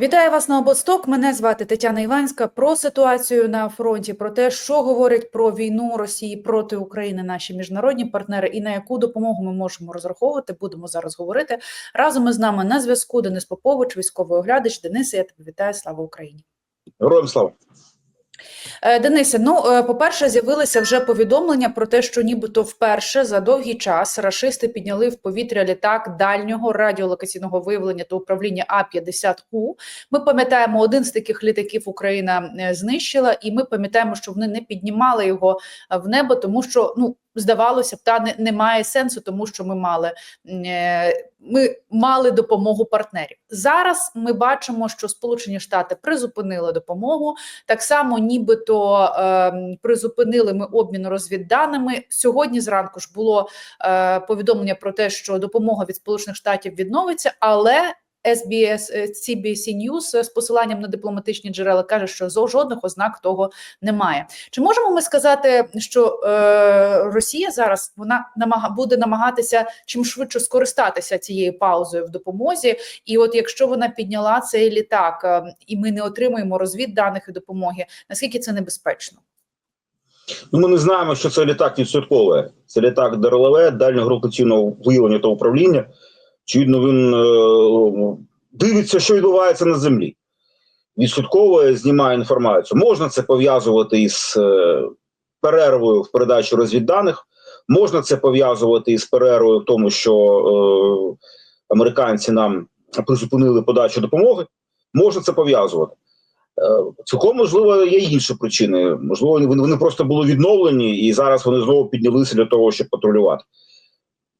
Вітаю вас на обосток. Мене звати Тетяна Іванська. Про ситуацію на фронті, про те, що говорять про війну Росії проти України наші міжнародні партнери, і на яку допомогу ми можемо розраховувати. Будемо зараз говорити разом із нами на зв'язку. Денис Попович, військовий оглядач. Денисе, я тебе вітаю. Слава Україні. Героям слава. Е, Денисе, ну е, по-перше, з'явилися вже повідомлення про те, що нібито вперше за довгий час рашисти підняли в повітря літак дальнього радіолокаційного виявлення та управління А-50У. Ми пам'ятаємо, один з таких літаків Україна е, знищила, і ми пам'ятаємо, що вони не піднімали його в небо, тому що ну здавалося б, та не, немає сенсу, тому що ми мали е, ми мали допомогу партнерів. Зараз ми бачимо, що Сполучені Штати призупинили допомогу. Так само, нібито е, призупинили ми обмін розвідданими. Сьогодні зранку ж було е, повідомлення про те, що допомога від Сполучених Штатів відновиться, але SBS, е, CBC News з посиланням на дипломатичні джерела каже, що жодних ознак того немає. Чи можемо ми сказати, що е, Росія зараз вона намага буде намагатися чим швидше скористатися цією паузою в допомозі? І от якщо вона підняла цей літак, е, і ми не отримуємо розвідданих і допомоги, наскільки це небезпечно? Ну, ми не знаємо, що це літак відсоткове. Це літак ДРЛВ, дальнього виявлення та управління. Очевидно, він е, дивиться, що відбувається на землі. Відсотково знімає інформацію. Можна це пов'язувати із е, перервою в передачі розвідданих, можна це пов'язувати із перервою в тому, що е, американці нам призупинили подачу допомоги. Можна це пов'язувати. Цілком можливо є інші причини. Можливо, вони просто були відновлені, і зараз вони знову піднялися для того, щоб патрулювати.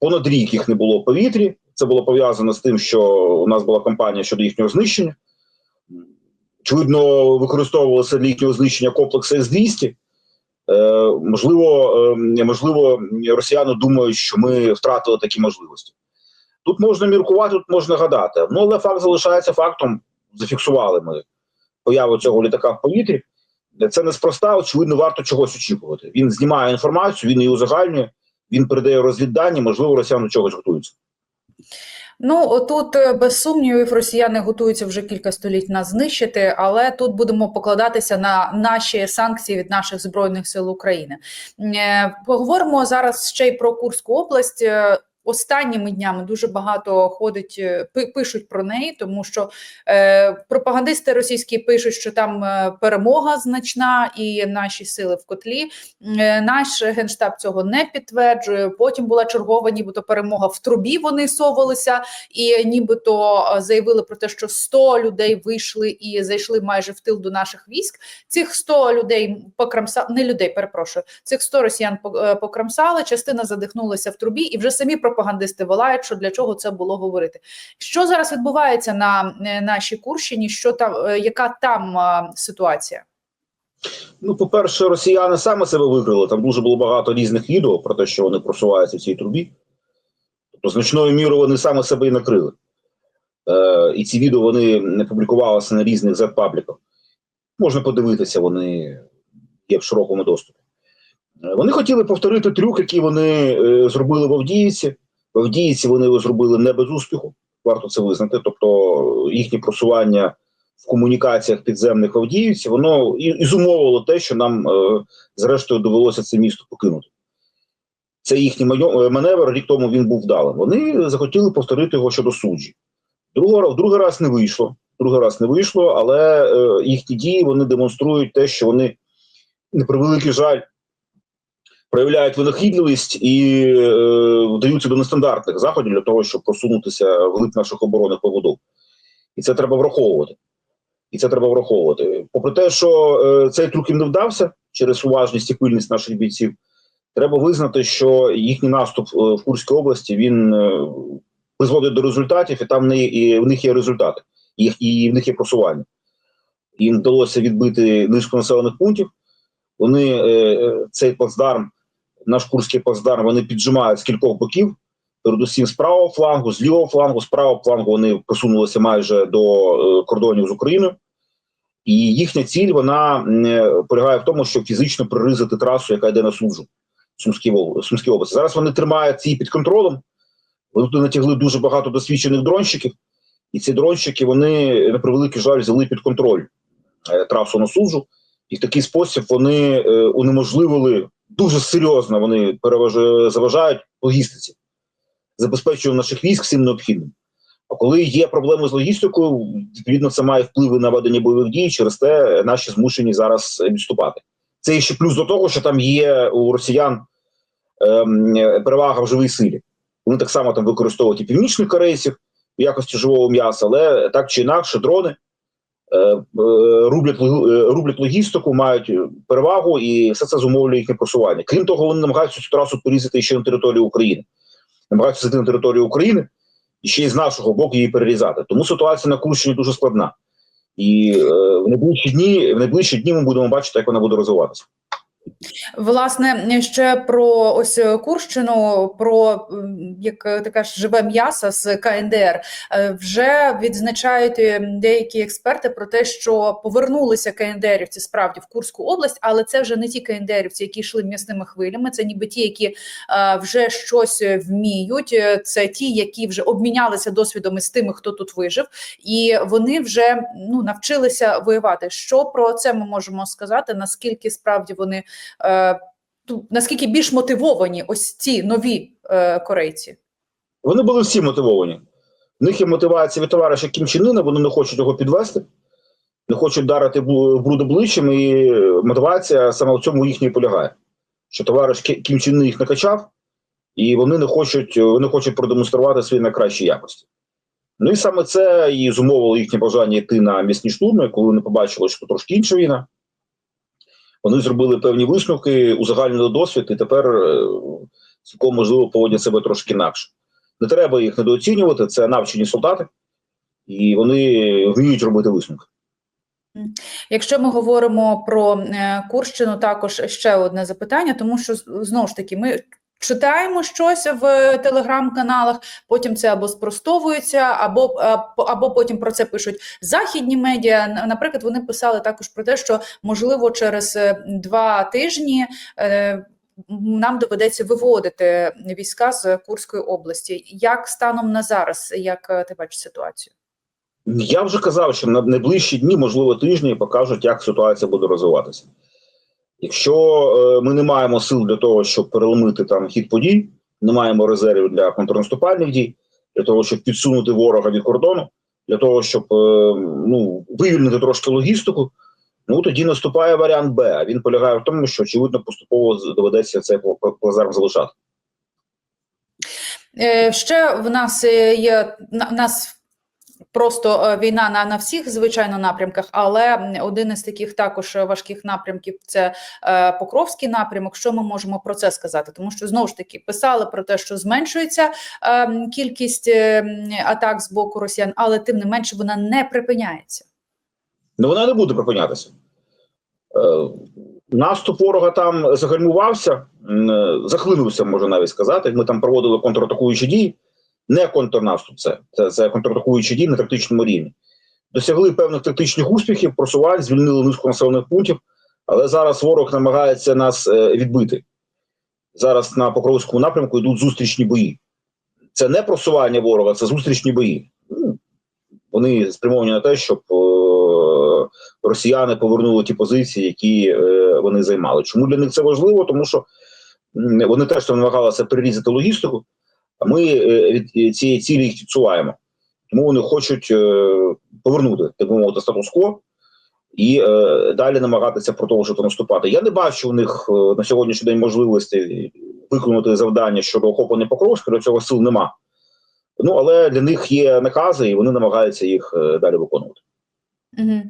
Понад рік їх не було в повітрі. Це було пов'язано з тим, що у нас була кампанія щодо їхнього знищення. Очевидно, використовувалися для їхнього знищення комплекси С-200. Е, можливо, е, можливо, росіяни думають, що ми втратили такі можливості. Тут можна міркувати, тут можна гадати. Ну, але факт залишається фактом. Зафіксували ми появу цього літака в повітрі. Це неспроста, очевидно, варто чогось очікувати. Він знімає інформацію, він її узагальнює, він передає розвіддані, можливо, росіяни чогось готуються. Ну тут е, без сумнівів росіяни готуються вже кілька століть нас знищити, але тут будемо покладатися на наші санкції від наших збройних сил України. Е, Поговоримо зараз ще й про Курську область. Останніми днями дуже багато ходить, е, пишуть про неї, тому що е, пропагандисти російські пишуть, що там е, перемога значна і наші сили в котлі. Е, наш генштаб цього не підтверджує. Потім була чергова, нібито перемога в трубі. Вони совалися і нібито е, заявили про те, що 100 людей вийшли і зайшли майже в тил до наших військ. Цих 100 людей покрамсали, не людей, перепрошую. Цих 100 росіян по- покрамсали. Частина задихнулася в трубі, і вже самі пропагандисти волають, що для чого це було говорити. Що зараз відбувається на е, нашій Курщині? Що там, е, яка там е, ситуація? Ну, по-перше, росіяни саме себе виграли. Там дуже було багато різних відео про те, що вони просуваються в цій трубі. Тобто, значною мірою вони саме себе і накрили. Е, і ці відео вони не публікувалися на різних Z-пабліках. Можна подивитися, вони є в широкому доступі. Вони хотіли повторити трюк, який вони е, зробили в Авдіївці. В Авдіївці вони його зробили не без успіху, варто це визнати. Тобто їхнє просування в комунікаціях підземних в Авдіївці, воно і, і зумовило те, що нам е, зрештою довелося це місто покинути. Це їхній е, маневр, рік тому він був вдалим. Вони захотіли повторити його щодо суджі. Другого, другий раз не вийшло. Другий раз не вийшло, але е, їхні дії вони демонструють те, що вони на превеликий жаль проявляють винахідливість і е, вдаються до нестандартних заходів для того, щоб просунутися в глиб наших оборонних поводов. І це треба враховувати. І це треба враховувати. Попри те, що е, цей трюк їм не вдався через уважність і пильність наших бійців, треба визнати, що їхній наступ е, в Курській області він е, призводить до результатів, і там не, і в них є результати, їх, і в них є просування. Їм вдалося відбити низку населених пунктів. Вони е, е, цей плацдарм, наш курський плацдарм, вони піджимають з кількох боків. Передусім з правого флангу, з лівого флангу, з правого флангу вони просунулися майже до е, кордонів з Україною. І їхня ціль вона е, полягає в тому, щоб фізично приризати трасу, яка йде на суджу Сумській, області. Зараз вони тримають ці під контролем. Вони туди натягли дуже багато досвідчених дронщиків, І ці дронщики вони на превеликий жаль взяли під контроль е, трасу на суджу, і в такий спосіб вони унеможливили дуже серйозно. Вони заважають логістиці, забезпечують наших військ всім необхідним. А коли є проблеми з логістикою, відповідно це має впливи на ведення бойових дій. Через те наші змушені зараз відступати. Це ще плюс до того, що там є у росіян ем, перевага в живій силі. Вони так само там використовують і північних корейців в якості живого м'яса, але так чи інакше, дрони рублять, лог- е, рублять логістику, мають перевагу, і все це зумовлює їхнє просування. Крім того, вони намагаються цю трасу порізати ще на територію України. Намагаються зайти на територію України і ще й з нашого боку її перерізати. Тому ситуація на Курщині дуже складна. І е, в найближчі дні в найближчі дні ми будемо бачити, як вона буде розвиватися. Власне, ще про ось Курщину, про як е, така ж живе м'ясо з КНДР. Е, Вже відзначають е, деякі експерти про те, що повернулися КНДРівці справді в Курську область, але це вже не ті КНДРівці, які йшли м'ясними хвилями. Це ніби ті, які е, вже щось вміють. Це ті, які вже обмінялися досвідом із тими, хто тут вижив, і вони вже ну навчилися воювати. Що про це ми можемо сказати? Наскільки справді вони наскільки більш мотивовані ось ці нові е, корейці? Вони були всі мотивовані. В них є мотивація від товариша Кім Чен Ына, вони не хочуть його підвести, не хочуть дарити бруд обличчям, і мотивація саме в цьому їхній полягає. Що товариш Кі- Кім Чен Ын їх накачав, і вони не хочуть, вони хочуть продемонструвати свої найкращі якості. Ну і саме це і зумовило їхнє бажання йти на м'ясні штурми, коли вони побачили, що трошки інша війна. Вони зробили певні висновки, узагальнили досвід, і тепер е, цілком можливо поводять себе трошки інакше. Не треба їх недооцінювати, це навчені солдати, і вони вміють робити висновки. Якщо ми говоримо про е, Курщину, також ще одне запитання, тому що знову ж таки ми. Читаємо щось в телеграм-каналах, потім це або спростовується, або, або потім про це пишуть західні медіа. Наприклад, вони писали також про те, що можливо через е, два тижні е, нам доведеться виводити війська з Курської області. Як станом на зараз, як е, ти бачиш ситуацію? Я вже казав, що на найближчі дні, можливо, тижні покажуть, як ситуація буде розвиватися. Якщо е, ми не маємо сил для того, щоб переломити там хід подій, не маємо резервів для контрнаступальних дій, для того, щоб підсунути ворога від кордону, для того, щоб е, ну, вивільнити трошки логістику, ну тоді наступає варіант Б. А він полягає в тому, що очевидно поступово доведеться цей пла- плацдарм залишати. Е, Ще в нас є в нас просто е, війна на, на всіх звичайно напрямках, але один із таких також е, важких напрямків це е, Покровський напрямок. Що ми можемо про це сказати? Тому що знову ж таки писали про те, що зменшується е, кількість е, атак з боку росіян, але тим не менше вона не припиняється. Ну вона не буде припинятися. Е, наступ ворога там загальмувався, захлинувся, можна навіть сказати. Ми там проводили контратакуючі дії. Не контрнаступ, це, це, це контратакуючі дії на тактичному рівні. Досягли певних тактичних успіхів, просувань, звільнили низку населених пунктів, але зараз ворог намагається нас е, відбити. Зараз на Покровському напрямку йдуть зустрічні бої. Це не просування ворога, це зустрічні бої. Ну, вони спрямовані на те, щоб е, росіяни повернули ті позиції, які е, вони займали. Чому для них це важливо? Тому що вони теж намагалися перерізати логістику, а ми е, від цієї цілі їх відсуваємо. Тому вони хочуть е, повернути так би мовити статус-кво і е, далі намагатися продовжити наступати. Я не бачу у них е, на сьогоднішній день можливості виконати завдання щодо охоплення Покровська, до цього сил нема. Ну але для них є накази, і вони намагаються їх е, далі виконувати. Угу.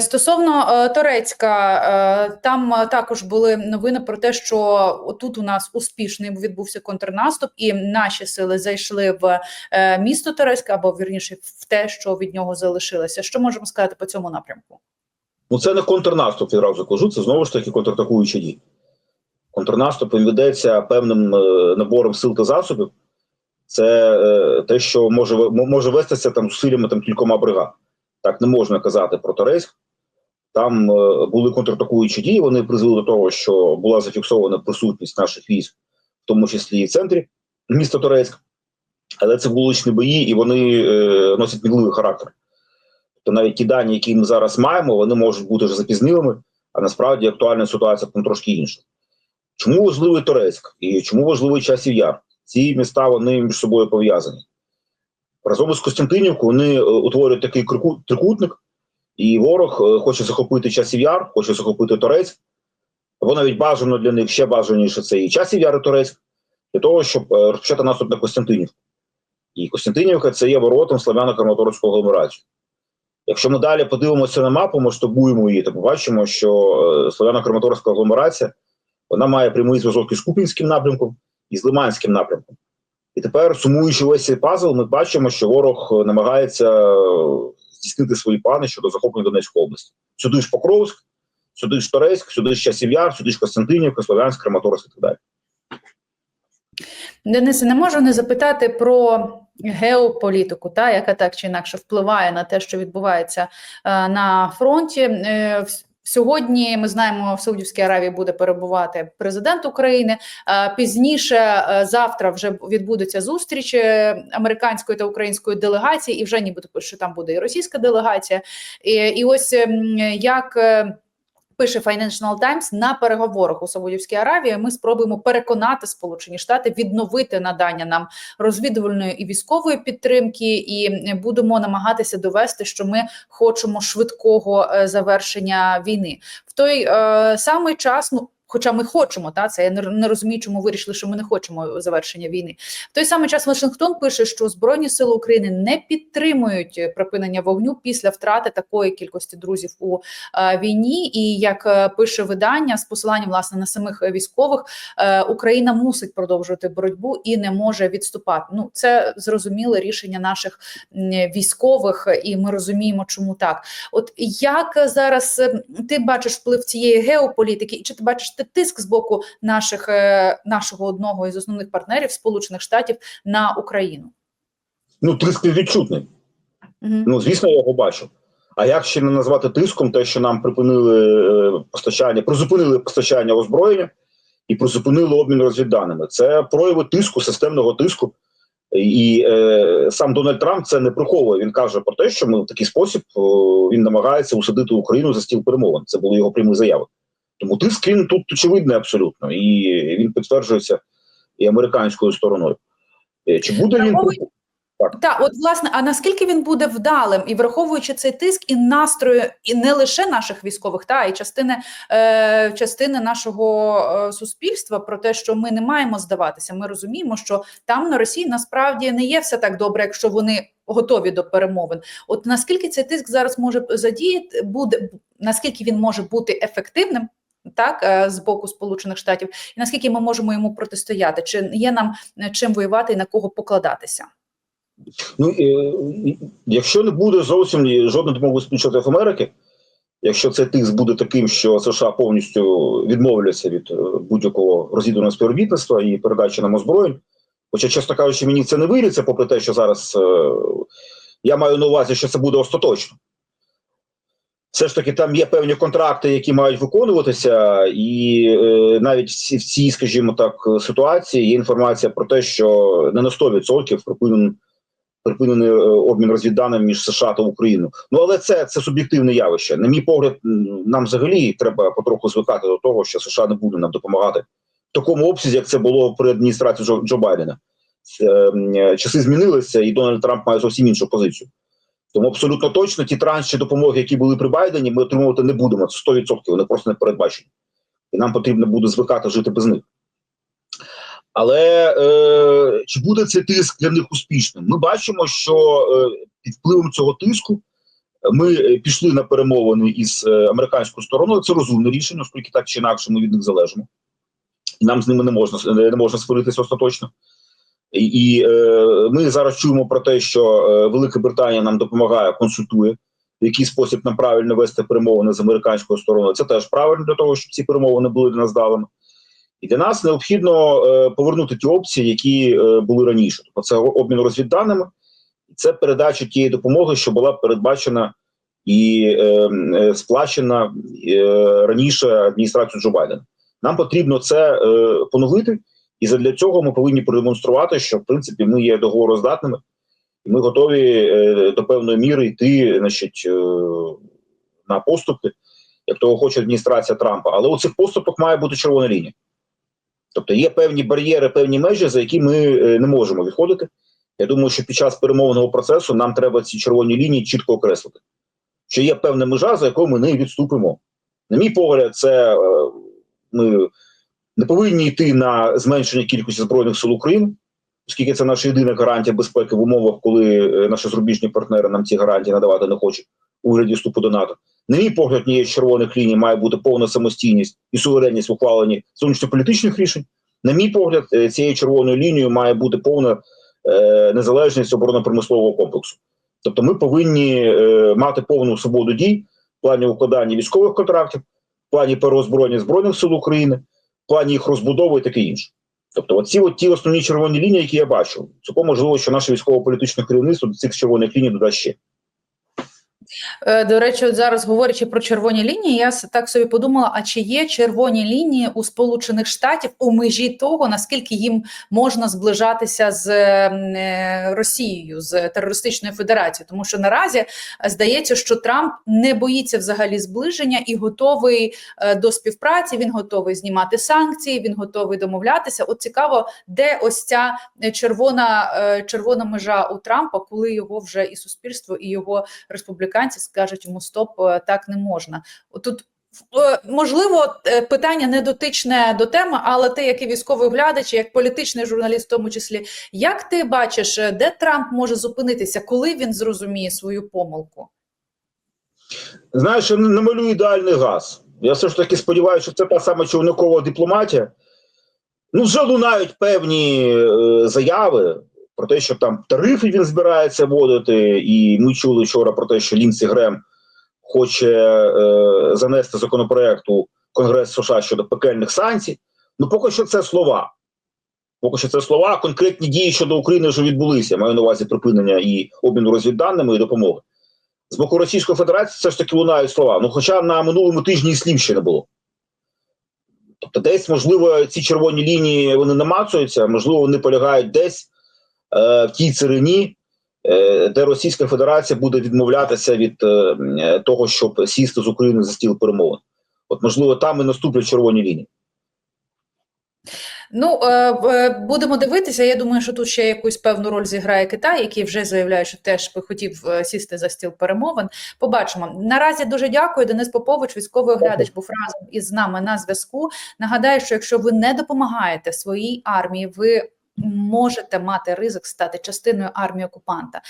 Стосовно е, Торецька, е, там е, також були новини про те, що тут у нас успішний відбувся контрнаступ, і наші сили зайшли в е, місто Торецька, або вірніше в те, що від нього залишилося. Що можемо сказати по цьому напрямку? Ну, це не контрнаступ, відразу кажу, це знову ж таки контратакуючі дії. Контрнаступ ведеться певним е, набором сил та засобів. Це е, те, що може, може вестися там зусиллями там, кількома бригад. Так не можна казати про Торецьк. Там е, були контратакуючі дії, вони призвели до того, що була зафіксована присутність наших військ, в тому числі і в центрі міста Торецьк. Але це вуличні бої, і вони е, носять мінливий характер. Тобто навіть ті дані, які ми зараз маємо, вони можуть бути вже запізнілими, а насправді актуальна ситуація там трошки інша. Чому важливий Торецьк і чому важливий часів яр? Ці міста вони між собою пов'язані. Разом із Костянтинівкою вони е, утворюють такий трикутник, і ворог е, хоче захопити часів яр, хоче захопити Торецьк. Або навіть бажано для них ще бажаніше це і часів яр і Торецьк, для того, щоб е, розпочати наступ на Костянтинівку. І Костянтинівка це є воротом славяно-краматорського агломерацію. Якщо ми далі подивимося на мапу, масштабуємо її, то побачимо, що е, славяно-краматорська агломерація вона має прямий зв'язок із Купінським напрямком і з Лиманським напрямком. І тепер, сумуючи весь цей пазл, ми бачимо, що ворог е, намагається е, здійснити свої плани щодо захоплення Донецької області. Сюди ж Покровськ, сюди ж Торецьк, сюди ж Часів Яр, сюди ж Костянтинівка, Слов'янськ, Краматорськ і так далі. Денисе, не можу не запитати про геополітику, та яка так чи інакше впливає на те, що відбувається е, на фронті. Е, Сьогодні ми знаємо, в Саудівській Аравії буде перебувати президент України. Е, Пізніше е, завтра вже відбудеться зустріч е, американської та української делегації, і вже нібито що там буде і російська делегація. І, і ось ем, як. Пише Financial Times, на переговорах у Саудівській Аравії ми спробуємо переконати Сполучені Штати відновити надання нам розвідувальної і військової підтримки, і будемо намагатися довести, що ми хочемо швидкого е, завершення війни. В той е, самий час, ну. Хоча ми хочемо, та це я не, розумію, чому вирішили, що ми не хочемо завершення війни. В той самий час Вашингтон пише, що Збройні сили України не підтримують припинення вогню після втрати такої кількості друзів у е, війні. І як е, пише видання з посиланням власне на самих військових, е, Україна мусить продовжувати боротьбу і не може відступати. Ну це зрозуміле рішення наших військових, і ми розуміємо, чому так. От як зараз ти бачиш вплив цієї геополітики, і чи ти бачиш ти тиск з боку наших е, нашого одного із основних партнерів Сполучених Штатів на Україну? Ну, тиск відчутний. Мгм. Ну, звісно, я його бачу. А як ще не назвати тиском, те, що нам припинили е, постачання, призупинили постачання озброєння і призупинили обмін розвідданими. Це прояви тиску, системного тиску. І е, сам Дональд Трамп це не приховує. Він каже про те, що ми в такий спосіб о, він намагається усадити Україну за стіл перемовин. Це були його прямі заяви. Тому тиск він тут очевидний абсолютно, і він підтверджується і американською стороною. Е, Чи буде він Враховуючи- Так, от власне, а наскільки він буде вдалим і враховуючи цей тиск і настрою, і не лише наших військових, та і частини е, частини нашого е, суспільства про те, що ми не маємо здаватися. Ми розуміємо, що там на Росії насправді не є все так добре, якщо вони готові до перемовин. От наскільки цей тиск зараз може задіяти, буде наскільки він може бути ефективним? Так, е, з боку Сполучених Штатів, і наскільки ми можемо йому протистояти? Чи є нам е, чим воювати і на кого покладатися? Ну, якщо не буде зовсім жодної допомоги Сполучених Штатів Америки, якщо цей тиск буде таким, що США повністю відмовляться від е, будь-якого розвідувального співробітництва і передачі нам озброєнь, хоча, чесно кажучи, мені це не виріться, попри те, що зараз я маю на увазі, що це буде остаточно. Все ж таки, там є певні контракти, які мають виконуватися, і е, навіть в цій- скажімо так, ситуації є інформація про те, що не на 100% припинен припинений е, обмін розвідданим між США та Україною. Ну але це, це суб'єктивне явище. На мій погляд, нам взагалі треба потроху звикати до того, що США не буде нам допомагати в такому обсязі, як це було при адміністрації Джо, Джо Байдена. Е, Часи змінилися, і Дональд Трамп має зовсім іншу позицію. Тому абсолютно точно ті транші допомоги, які були при Байдені, ми отримувати не будемо. Це 100%, вони просто не передбачені. І нам потрібно буде звикати жити без них. Але е, чи буде цей тиск для них успішним? Ми бачимо, що е, під впливом цього тиску ми е, пішли на перемовини із е, американською стороною. Це розумне рішення, оскільки так чи інакше ми від них залежимо. І нам з ними не можна не можна сваритися остаточно. І, е, ми зараз чуємо про те, що е, Велика Британія нам допомагає, консультує, в який спосіб нам правильно вести перемовини з американською стороною. Це теж правильно для того, щоб ці перемовини були для нас вдалими. І для нас необхідно е, повернути ті опції, які е, були раніше. Тобто це обмін розвідданими, це передача тієї допомоги, що була передбачена і е, е, сплачена е, раніше адміністрацією Джо Байдена. Нам потрібно це е, поновити І задля цього ми повинні продемонструвати, що в принципі ми є договороздатними, і ми готові е, до певної міри йти, значить, е, на поступки, як того хоче адміністрація Трампа. Але у цих поступок має бути червона лінія. Тобто є певні бар'єри, певні межі, за які ми е, не можемо відходити. Я думаю, що під час перемовного процесу нам треба ці червоні лінії чітко окреслити. Що є певна межа, за якою ми не відступимо. На мій погляд, це е, ми не повинні йти на зменшення кількості збройних сил України, оскільки це наша єдина гарантія безпеки в умовах, коли е, наші зарубіжні партнери нам ці гарантії надавати не хочуть у вигляді вступу до НАТО. На мій погляд, з червоних ліній має бути повна самостійність і суверенність в ухваленні зовнішньополітичних рішень. На мій погляд, е, цією червоною лінією має бути повна е, незалежність оборонно-промислового комплексу. Тобто, ми повинні е, мати повну свободу дій в плані укладання військових контрактів, в плані переозброєння збройних сил України, плані їх розбудови і таке інше. Тобто, оці от ті основні червоні лінії, які я бачу, цілком можливо, що наше військово-політичне керівництво до цих червоних ліній додасть ще. Е, До речі, от зараз говорячи про червоні лінії, я так собі подумала: а чи є червоні лінії у Сполучених Штатів у межі того, наскільки їм можна зближатися з е, Росією, з терористичною федерацією? Тому що наразі е, здається, що Трамп не боїться взагалі зближення і готовий до співпраці. Він готовий знімати санкції, він готовий домовлятися. От цікаво, де ось ця червона, червона межа у Трампа, коли його вже і суспільство, і його республіканці скажуть йому стоп, е, так не можна. Тут можливо е, питання не дотичне до теми, але ти, як і військовий глядач, як політичний журналіст, в тому числі, як ти бачиш, е, де Трамп може зупинитися, коли він зрозуміє свою помилку? Знаєш, я не не малюю ідеальний газ. Я все ж таки сподіваюся, що це та сама човникова дипломатія. Ну, вже лунають певні е, заяви про те, що там тарифи він збирається вводити, і ми чули вчора про те, що Лінсі Грем хоче е, занести законопроект у Конгрес США щодо пекельних санкцій. Ну, поки що це слова. Поки що це слова, конкретні дії щодо України вже відбулися. Маю на увазі припинення і обміну розвідданими і допомоги. З боку Російської Федерації все ж таки лунають слова. Ну, хоча на минулому тижні і слів ще не було. Тобто, десь, можливо, ці червоні лінії вони намацуються, можливо, вони полягають десь в тій царині, е, де Російська Федерація буде відмовлятися від е, е, того, щоб сісти з України за стіл перемовин. От, можливо, там і наступлять червоні лінії. Ну е, е, будемо дивитися. Я думаю, що тут ще якусь певну роль зіграє Китай, який вже заявляє, що теж би хотів е, сісти за стіл перемовин. Побачимо. Наразі дуже дякую. Денис Попович, військовий оглядач, був разом із нами на зв'язку. Нагадаю, що якщо ви не допомагаєте своїй армії, ви можете мати ризик стати частиною армії окупанта.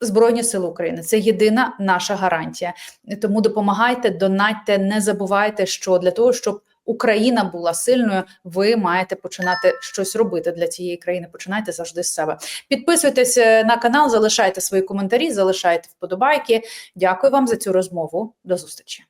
Збройні сили України це єдина наша гарантія. Тому допомагайте, донатьте, не забувайте, що для того, щоб Україна була сильною, ви маєте починати щось робити для цієї країни. Починайте завжди з себе. Підписуйтесь е, на канал, залишайте свої коментарі, залишайте вподобайки. Дякую вам за цю розмову. До зустрічі.